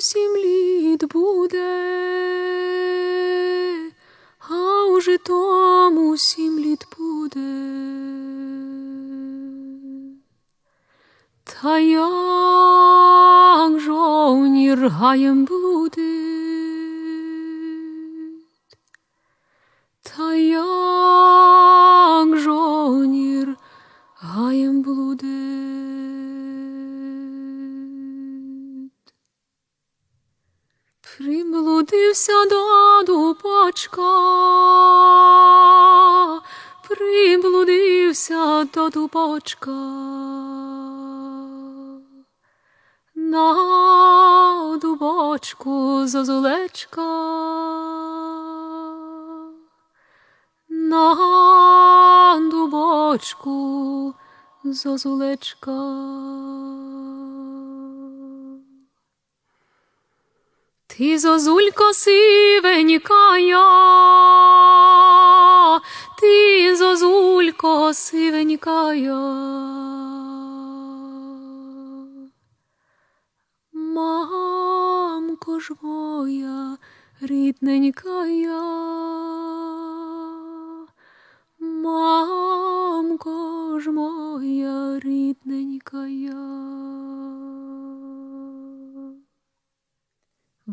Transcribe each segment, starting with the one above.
сім літ буде, а уже тому сім літ буде. Та як жовнір гаєм блудить, Приблудився до дубочка, приблудився до дубочка. На дубочку зозулечка, на дубочку зозулечка. Ти зозулько сивенькая, ти зозулько сивенькая. Мамко ж моя рідненькая,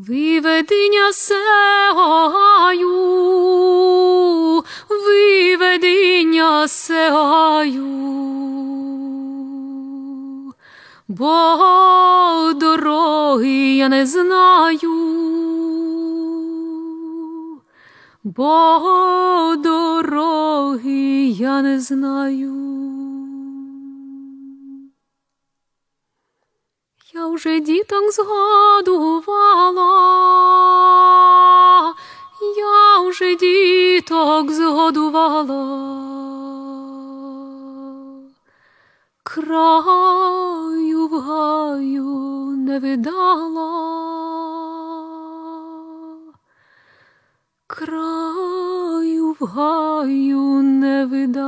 Виведення сеаю, виведення сеаю, бо дороги я не знаю, бо дороги я не знаю. Я вже діток згодувала, я вже діток згодувала. Краю в гаю не видала, краю в гаю не видала.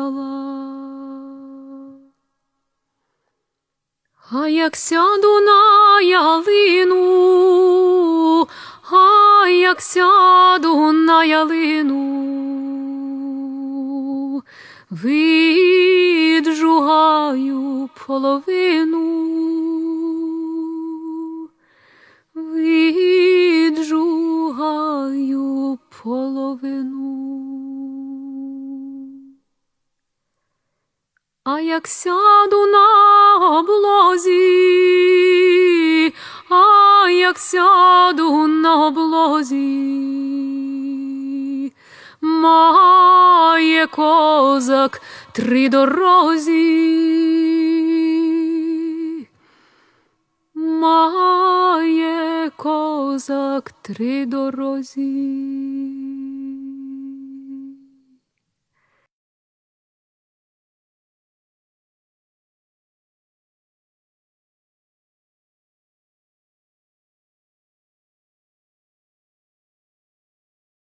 А як сяду на ялину, а як сяду на ялину, віджугаю половину, А як сяду на облозі, а як сяду на облозі, має козак три дорозі, має козак три дорозі.